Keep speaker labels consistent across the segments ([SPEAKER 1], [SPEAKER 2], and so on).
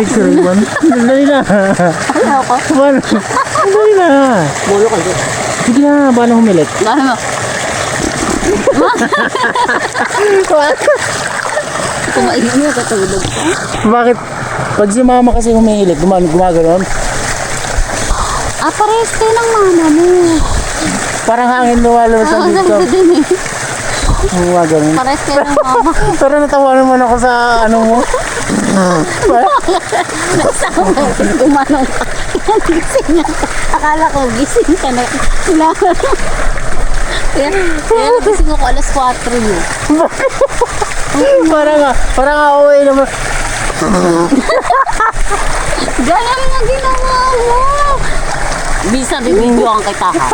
[SPEAKER 1] humilik si Raymond. Dali na.
[SPEAKER 2] Ano ako?
[SPEAKER 1] Paano? Dali na.
[SPEAKER 2] Mulo ka dyan.
[SPEAKER 1] Sige na, paano humilik?
[SPEAKER 2] Mo. Kumain mo, katulog ka.
[SPEAKER 1] Bakit? Pag si mama kasi humihilik, guman gumagano'n.
[SPEAKER 2] Ah, parehas kayo ng mama mo.
[SPEAKER 1] Parang hangin lumalabas
[SPEAKER 2] Oo,
[SPEAKER 1] ang dito.
[SPEAKER 2] din eh.
[SPEAKER 1] Gumagano'n.
[SPEAKER 2] Parehas kayo ng mama.
[SPEAKER 1] Pero natawa naman ako sa ano mo.
[SPEAKER 2] Gumanong ka. Gising na. Akala ko gising ka na. Wala ka na. Kaya, kaya nagising ako alas 4 yun.
[SPEAKER 1] parang nga, parang nga uwi naman.
[SPEAKER 2] Ganyan nga ginawa. Bisa bibidyoan kita ha.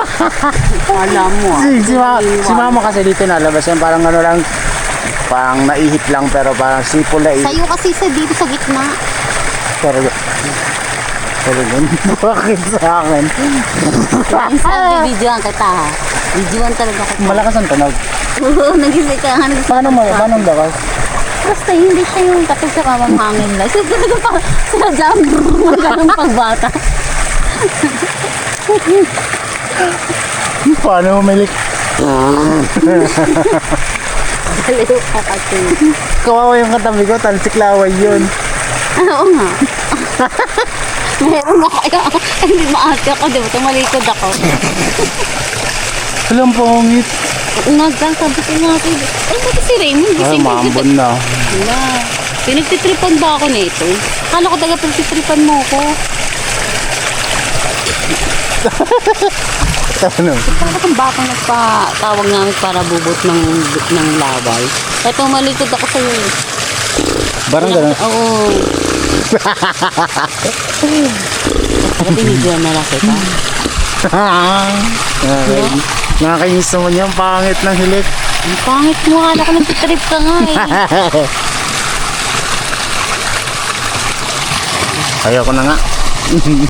[SPEAKER 2] Alam mo ah.
[SPEAKER 1] Si, si, ma, si mama kasi dito nalabas yan. Parang ano lang, parang naihip lang pero parang sipol na ihip.
[SPEAKER 2] Sa'yo kasi sa dito sa gitna.
[SPEAKER 1] Pero, pero yun, bakit sa akin?
[SPEAKER 2] Minsan bibidyoan kita ha. Bidyoan talaga kita.
[SPEAKER 1] Malakas ang tunog.
[SPEAKER 2] Oo, nagising ka nga.
[SPEAKER 1] Paano mo, paano dakas?
[SPEAKER 2] Basta hindi siya yung kapag sa kamang hangin lang. Siya talaga pa sa jam. Magandang pagbata.
[SPEAKER 1] Paano humilik?
[SPEAKER 2] Daliw ka kasi.
[SPEAKER 1] Kawawa yung katabi ko, talsik laway yun.
[SPEAKER 2] Oo nga. Meron ako. Hindi maati ako. Di ba? Tumalikod ako.
[SPEAKER 1] Alam pangit.
[SPEAKER 2] Umagang sabi ko nga ako. Ay, bakit si Raymond?
[SPEAKER 1] Ay,
[SPEAKER 2] Gising ka
[SPEAKER 1] maambon na.
[SPEAKER 2] Wala. Pinagtitripan ba ako nito? Kala ko taga pinagtitripan mo ako.
[SPEAKER 1] Ano?
[SPEAKER 2] Para kang baka nagpatawag namin para bubot ng, ng laway. Kaya tumalikod ako sa'yo. eh.
[SPEAKER 1] Parang gano'n.
[SPEAKER 2] Oo. Ako tinigyan na lang kita.
[SPEAKER 1] Nakakainis. Nakakainis naman yung pangit ng hilik.
[SPEAKER 2] Ang pangit mo, kala ko nagtitrip ka nga eh.
[SPEAKER 1] Ayoko na nga.